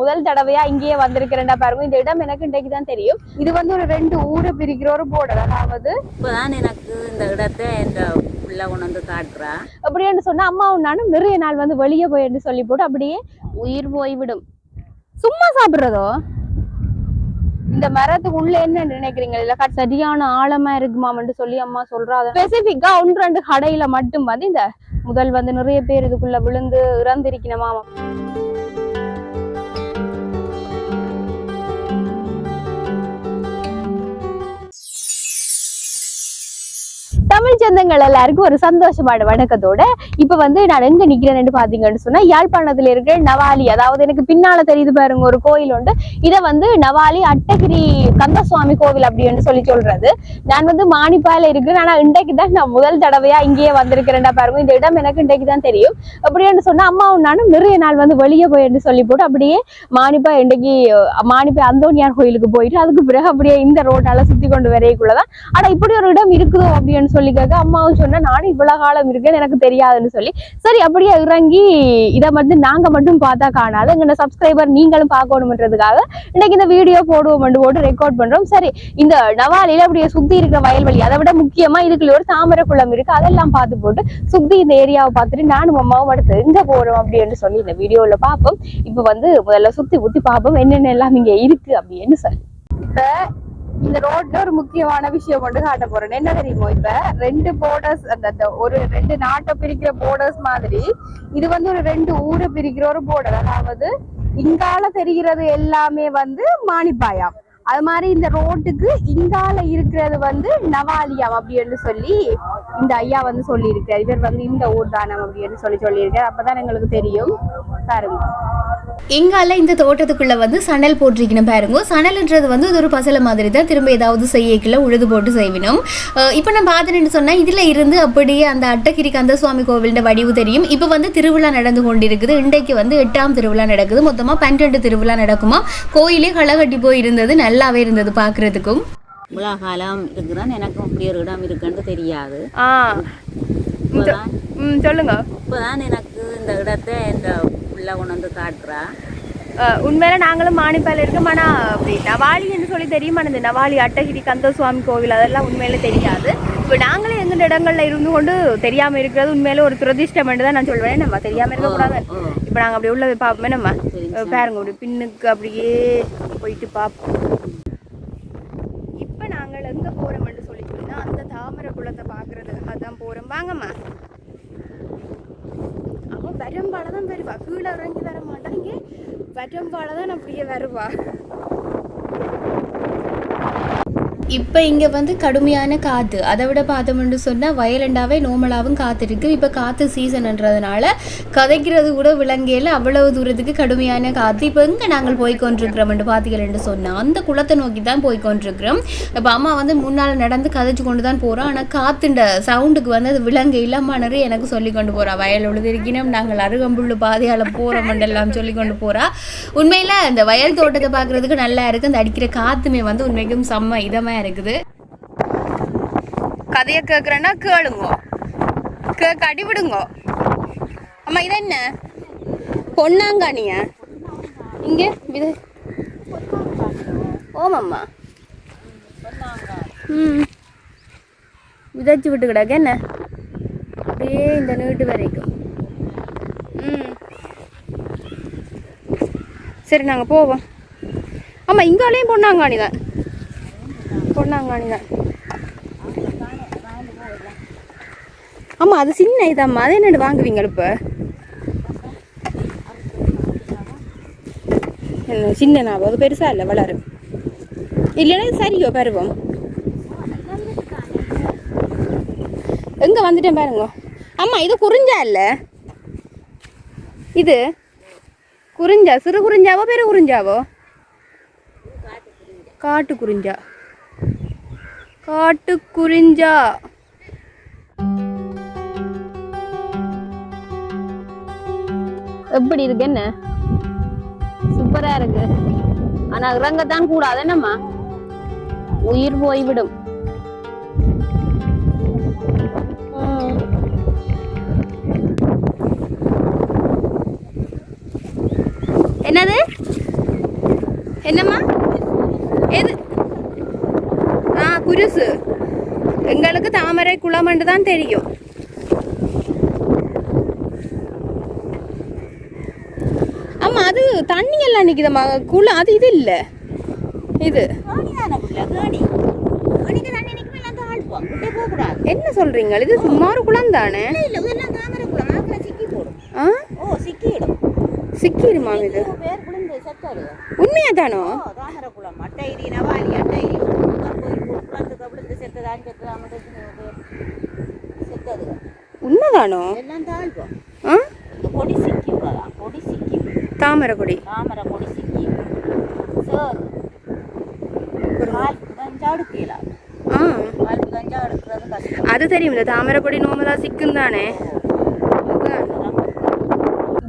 முதல் தடவையா இங்கேயே வந்திருக்கிறேன்டா பாருங்க. இந்த இடம் எனக்கு இன்றைக்கு தான் தெரியும். இது வந்து ஒரு ரெண்டு ஊரை பிரிக்கிற ஒரு போர்டர் அதாவது இப்போதான் எனக்கு இந்த இடத்தை இந்த உள்ள கொண்டு வந்து அப்படின்னு சொன்னா அம்மாவும் நானும் நிறைய நாள் வந்து வெளியே போயின்னு சொல்லி போட்டு அப்படியே உயிர் போய்விடும். சும்மா சாப்பிடுறதோ? இந்த மரத்துக்கு உள்ள என்ன நினைக்கிறீங்க? இல்ல சரியான ஆழமா இருக்குமாமன்ட்டு சொல்லி அம்மா சொல்றா. ஸ்பெசிபிக்கா ஒன்று ரெண்டு கடையில மட்டும் வந்து இந்த முதல் வந்து நிறைய பேர் இதுக்குள்ள விழுந்து இறந்திருக்கணுமா தமிழ் சொந்தங்கள் எல்லாருக்கும் ஒரு சந்தோஷமான வணக்கத்தோட இப்ப வந்து நான் எங்க நிக்கிறேன்னு பாத்தீங்கன்னு சொன்னா யாழ்ப்பாணத்துல இருக்கிற நவாலி அதாவது எனக்கு பின்னால தெரியுது பாருங்க ஒரு கோயில் உண்டு. இதை வந்து நவாலி அட்டகிரி கந்தசுவாமி கோவில் அப்படின்னு சொல்லி சொல்றது. நான் வந்து மாணிப்பால இருக்கிறேன் ஆனா இன்றைக்கு தான் நான் முதல் தடவையா இங்கேயே வந்திருக்கிறேன்டா பாருங்க. இந்த இடம் எனக்கு இன்றைக்கு தான் தெரியும். அப்படின்னு சொன்னா அம்மாவும் நானும் நிறைய நாள் வந்து வெளியே போயிட்டு சொல்லி போட்டு அப்படியே மானிப்பா இன்றைக்கு மாணிப்பா அந்தோனியார் கோயிலுக்கு போயிட்டு அதுக்கு பிறகு அப்படியே இந்த ரோட்டால சுத்தி கொண்டு வரையக்குள்ளதான் ஆனா இப்படி ஒரு இடம் இருக்குதோ அப்படின்னு சொல்லி கேட்க அம்மாவும் சொன்னா நானும் இவ்வளவு காலம் இருக்கேன்னு எனக்கு தெரியாதுன்னு சொல்லி. சரி அப்படியே இறங்கி இதை மட்டும் நாங்க மட்டும் பார்த்தா காணாது. எங்க சப்ஸ்கிரைபர் நீங்களும் பார்க்கணும்ன்றதுக்காக இன்னைக்கு இந்த வீடியோ போடுவோம் போட்டு ரெக்கார்ட் பண்றோம். சரி இந்த நவாலில அப்படியே சுத்தி இருக்கிற வயல்வெளி அதை விட முக்கியமா இதுக்குள்ள ஒரு தாமரை குளம் இருக்கு. அதெல்லாம் பார்த்து போட்டு சுத்தி இந்த ஏரியாவை பார்த்துட்டு நானும் அம்மாவும் அடுத்து எங்க போறோம் அப்படின்னு சொல்லி இந்த வீடியோல பார்ப்போம். இப்ப வந்து முதல்ல சுத்தி ஊத்தி பார்ப்போம். என்னென்ன எல்லாம் இங்க இருக்கு அப்படின்னு சொல்லி. இப்ப இந்த ரோட்ல ஒரு முக்கியமான விஷயம் கொண்டு காட்ட போறேன். என்ன தெரியுமோ இப்ப? ரெண்டு போர்டர்ஸ் அந்த அந்த ஒரு ரெண்டு நாட்டை பிரிக்கிற போர்டர்ஸ் மாதிரி இது வந்து ஒரு ரெண்டு ஊரை பிரிக்கிற ஒரு போர்டர் அதாவது இங்கால தெரிகிறது எல்லாமே வந்து மாணிப்பாயாம் அது மாதிரி இந்த ரோட்டுக்கு இங்கால இருக்கிறது வந்து நவாலியாம் அப்படின்னு சொல்லி இந்த ஐயா வந்து சொல்லியிருக்காரு. இவர் வந்து இந்த ஊர் தானம் அப்படின்னு சொல்லி சொல்லியிருக்காரு. அப்பதான் எங்களுக்கு தெரியும். பாருங்க. எங்கால இந்த தோட்டத்துக்குள்ள வந்து சணல் போட்டிருக்கணும் பாருங்க. சணல்ன்றது வந்து அது ஒரு பசலை மாதிரி தான் திரும்ப ஏதாவது செய்யக்குள்ள உழுது போட்டு செய்வினோம் இப்போ நான் பார்த்தேன்னு சொன்னால் இதில் இருந்து அப்படியே அந்த அட்டகிரி கந்தசுவாமி கோவிலோட வடிவு தெரியும். இப்போ வந்து திருவிழா நடந்து கொண்டிருக்குது. இன்றைக்கு வந்து எட்டாம் திருவிழா நடக்குது. மொத்தமாக பன்னிரெண்டு திருவிழா நடக்குமா? கோயிலே களகட்டி போய் இருந்தது நல்லாவே இருந்தது பார்க்குறதுக்கும் இவ்வளோ காலம் இருக்கிறேன் எனக்கும் இப்படி ஒரு இடம் இருக்குன்னு தெரியாது. சொல்லுங்க. இப்போதான் எனக்கு இந்த இடத்தை இந்த உள்ள கொண்டு வந்து காட்டுறா. உண்மையில நாங்களும் மானிப்பால இருக்கோம். ஆனா அப்படி நவாலின்னு சொல்லி தெரியும். இந்த நவாலி அட்டகிரி கந்த சுவாமி கோவில் அதெல்லாம் உண்மையில தெரியாது. இப்போ நாங்களே எந்த இடங்கள்ல இருந்து கொண்டு தெரியாம இருக்கிறது உண்மையில ஒரு துரதிஷ்டம் தான் நான் சொல்வேன். நம்ம தெரியாம இருக்கக்கூடாது இப்போ நாங்க அப்படி உள்ள பார்ப்போமே நம்ம. பாருங்க அப்படி பின்னுக்கு அப்படியே போயிட்டு பார்ப்போம் இப்போ நாங்கள் எங்க போறோம்னு சொல்லி சொன்னா அந்த தாமரை குளத்தை பார்க்கறது அதான் போறோம். வாங்கம்மா. வரம்பால தான் வருவா. கீழே இறங்கி வர மாட்டாங்க. வரம்பால தான் அப்படியே வருவா. இப்போ இங்கே வந்து கடுமையான காற்று அதை விட பார்த்தோம்னு சொன்னால் வயலண்டாவே நோமலாகவும் காற்று இருக்குது இப்போ காற்று சீசன்ன்றதுனால கதைக்கிறது கூட விலங்கையில் அவ்வளவு தூரத்துக்கு கடுமையான காற்று இப்போ எங்கே நாங்கள் போய் கொண்டிருக்கிறோம்னு பார்த்தீங்கன்னு சொன்னால் அந்த குளத்தை நோக்கி தான் போய் கொண்டிருக்கிறோம். இப்போ அம்மா வந்து முன்னால் நடந்து கதைச்சு கொண்டு தான் போகிறோம் ஆனால் காற்றுண்ட சவுண்டுக்கு வந்து அது விலங்கு இல்லாம நிறைய எனக்கு சொல்லி கொண்டு போகிறா வயல் உழுதிருக்கணும் நாங்கள் அருகம்புள்ளு பாதையால் போகிறோம் சொல்லி கொண்டு போகிறா உண்மையில் அந்த வயல் தோட்டத்தை பார்க்குறதுக்கு நல்லா இருக்குது அந்த அடிக்கிற காற்றுமே வந்து உண்மைக்கும் செம்ம இதமாக இருக்குது. கதையை கேட்குறேன்னா கேளுங்க. கேட்க அடிவிடுங்கோ அம்மா இது என்ன? பொன்னாங்கானிய இங்கே இது. ஓமம்மா ம். விதைச்சு விட்டு கிடக்க. என்ன? அப்படியே இந்த நீட்டு வரைக்கும் ம். சரி நாங்கள் போவோம். ஆமாம் இங்காலையும் பொண்ணாங்காணி தான் பொன்னாங்கானி தான் ஆமாம் அது சின்ன இதாம்மா. அது என்னென்னு வாங்குவீங்க இப்போ என்ன சின்ன ஞாபகம் அது பெருசாக இல்லை வளரும் இல்லைன்னா இது சரியோ பருவம். எங்கே வந்துட்டேன் பாருங்க. அம்மா இது குறிஞ்சா இல்லை? இது குறிஞ்சா சிறு குறிஞ்சாவோ பெரு குறிஞ்சாவோ? காட்டு குறிஞ்சா. காட்டு குறிஞ்சா எப்படி இருக்கு என்ன? சூப்பரா இருக்கு. ஆனா இறங்கத்தான் கூடாது என்னம்மா? உயிர் போய்விடும். என்னது? என்னம்மா? ஆ குருசு எங்களுக்கு தாமரை குளமண்டு தான் தெரியும் ஆமா அது தண்ணி எல்லாம் நிக்குதம்மா குளம் அது இது இல்ல இது என்ன சொல்றீங்க இது சும்மா ஒரு குளம் தானே குளம் சிக்கிடும் இது உண்மையா தானோ குளம் அட்டைரி நவாலி அட்டைரி போய் குளத்துக்கு செத்ததான் செத்ததான் செத்தது உண்மைதானோ எல்லாம் தாழ்வோம் கொடி சிக்கி கொடி சிக்கி தாமரை கொடி தாமரை கொடி சிக்கி சார் அது தெரியும் இந்த தாமரை கொடி நோமதா சிக்கும் தானே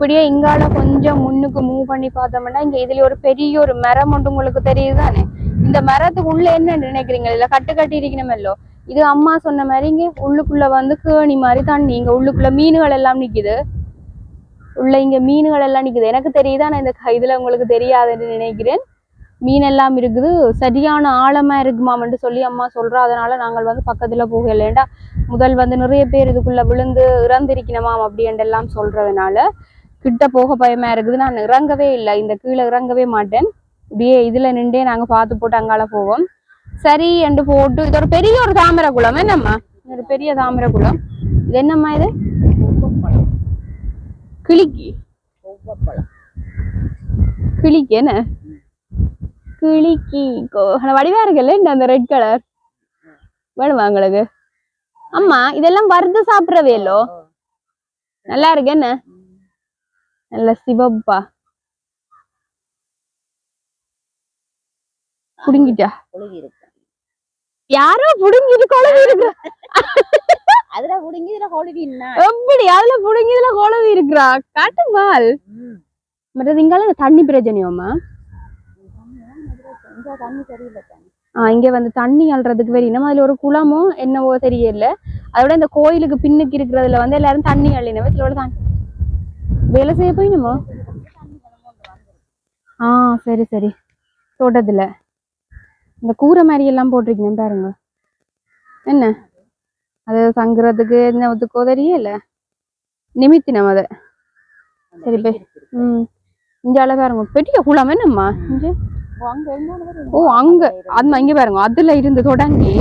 இப்படியே இங்கால கொஞ்சம் முன்னுக்கு மூவ் பண்ணி பார்த்தோம்னா இங்க இதுல ஒரு பெரிய ஒரு மரம் ஒன்று உங்களுக்கு தெரியுது தானே இந்த மரத்துக்கு உள்ள என்ன நினைக்கிறீங்க? இல்ல கட்டு கட்டி இருக்கணுமல்லோ இது அம்மா சொன்ன மாதிரி இங்க உள்ளுக்குள்ள வந்து கேணி மாதிரி தண்ணி இங்க உள்ளுக்குள்ள மீன்கள் எல்லாம் நிக்குது. உள்ள இங்க மீன்கள் எல்லாம் நிக்குது. எனக்கு தெரியுதா நான் இந்த இதுல உங்களுக்கு தெரியாதுன்னு நினைக்கிறேன். மீன் எல்லாம் இருக்குது. சரியான ஆழமா இருக்குமாமன்ட்டு சொல்லி அம்மா சொல்றா. அதனால நாங்கள் வந்து பக்கத்துல போகலேண்டா முதல் வந்து நிறைய பேர் இதுக்குள்ள விழுந்து இறந்திருக்கணுமாம் அப்படின்ட்டு எல்லாம் சொல்றதுனால கிட்ட போக பயமா இருக்குது. நான் இறங்கவே இல்லை. இந்த கீழே இறங்கவே மாட்டேன். இப்படியே இதுல நின்றே நாங்க பார்த்து போட்டு அங்கால போவோம். சரி என்று போட்டு இது ஒரு பெரிய ஒரு தாமரை குளம். என்னம்மா? ஒரு பெரிய தாமரை குளம். இது என்னம்மா இது? கிளிக்கி. கிளிக்கு என்ன? கிளிக்கி. வடிவா இருக்குல்ல இந்த அந்த ரெட் கலர் வேணுமா உங்களுக்கு? அம்மா இதெல்லாம் வறுத்து சாப்பிட்றவே இல்லோ? நல்லா இருக்கு என்ன? நல்ல சிவப்பா புடுங்கிட்டா யாரோ புடுங்கிட்டு குழவி இருக்கு அதுல புடுங்கி இதுல கொழுவின்னா எப்படி அதுல புடுங்கிதுல குழவி இருக்கிறா காட்டுமால் மற்றது இங்கால தண்ணி பிரச்சனையோம்மா இங்க தண்ணி சரியில்லை தண்ணி ஆ இங்க வந்து தண்ணி அள்ளுறதுக்கு வேற இன்னும் அதுல ஒரு குளமோ என்னவோ தெரியல அதோட இந்த கோயிலுக்கு பின்னுக்கு இருக்கிறதுல வந்து எல்லாரும் தண்ணி அள்ளினவ சில தண்ணி வேலை செய்ய போயினுமோ? ஆ சரி சரி. தோட்டத்துல இந்த கூரை மாதிரி எல்லாம் போட்டிருக்கீங்க பாருங்க. என்ன? அது தங்குறதுக்கு என்ன ஒத்துக்கோ தெரியல. நிமித்தினம் அதை. சரி போய். ம். இங்க அழகா பாருங்க பெரிய குளம் என்னம்மா? இங்கே? ஓ, அங்க. அது அந்த இங்க பாருங்க. அதுல இருந்து தொடங்கி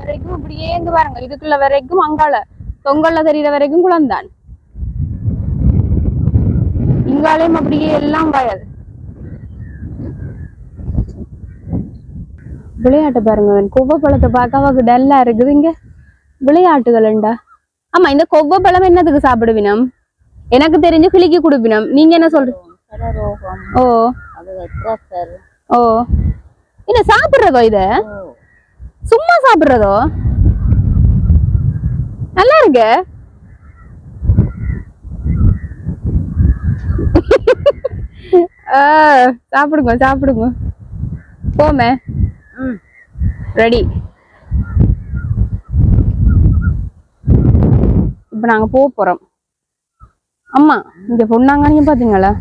வரைக்கும் இப்படியே இங்க பாருங்க. இதுக்குள்ள வரைக்கும் அங்கால தொங்கல்ல தெரியற வரைக்கும் குளம்தான். இங்காலையும் அப்படியே எல்லாம் வயல் விளையாட்டு பாருங்க கொவ்வ பழத்தை பார்க்க அவக்கு டல்லா இருக்குது இங்க. விளையாட்டுகள்ண்டா ஆமா இந்த கொவ்வ பழம் என்னதுக்கு சாப்பிடுவினம்? எனக்கு தெரிஞ்சு கிளிக்கு கொடுப்பினம். நீங்க என்ன சொல்றீங்க ஓ. ஓ. என்ன சாப்பிடுறதோ இத? சும்மா சாப்பிடுறதோ? நல்லா இருக்கு ஆ, சாப்பிடுங்க சாப்பிடுங்க. போமே. ரெடி இப்ப நாங்க போக போறோம். அம்மா இங்க பொண்ணாங்க பாத்தீங்களா?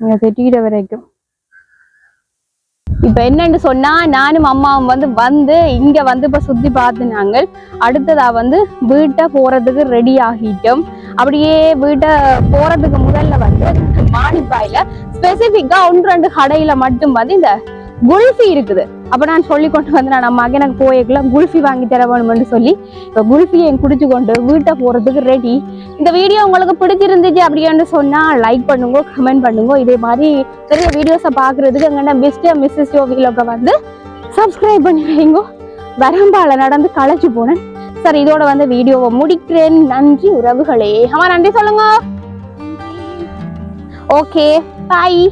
இங்க கட்டிக்கிற வரைக்கும். இப்ப என்னன்னு சொன்னா நானும் அம்மாவும் வந்து வந்து இங்க வந்து இப்ப சுத்தி பார்த்து நாங்கள் அடுத்ததா வந்து வீட்டை போறதுக்கு ரெடி ஆகிட்டோம். அப்படியே வீட்டை போறதுக்கு முதல்ல வந்து மாணிப்பாயில ஸ்பெசிபிக்கா ஒன்று ரெண்டு கடையில மட்டும் வந்து இந்த குல்ஃபி இருக்குது. அப்ப நான் சொல்லி கொண்டு வந்து நான் அம்மாக்கு எனக்கு போய்க்குள்ள குல்ஃபி வாங்கி தர வேணும்னு சொல்லி. இப்போ குல்ஃபியை குடிச்சு கொண்டு வீட்டை போறதுக்கு ரெடி இந்த வீடியோ உங்களுக்கு பிடிச்சிருந்துச்சு அப்படின்னு சொன்னா லைக் பண்ணுங்க கமெண்ட் பண்ணுங்க. இதே மாதிரி நிறைய வீடியோஸை பாக்குறதுக்கு எங்கன்னா பெஸ்ட் மிஸ்ஸஸ் யோகிலோக்க வந்து சப்ஸ்கிரைப் பண்ணி வைங்க. வரம்பால நடந்து களைச்சு போனேன். சார் இதோட வந்து வீடியோவை முடிக்கிறேன். நன்றி உறவுகளே. ஆமா நன்றி சொல்லுங்க. Okay bye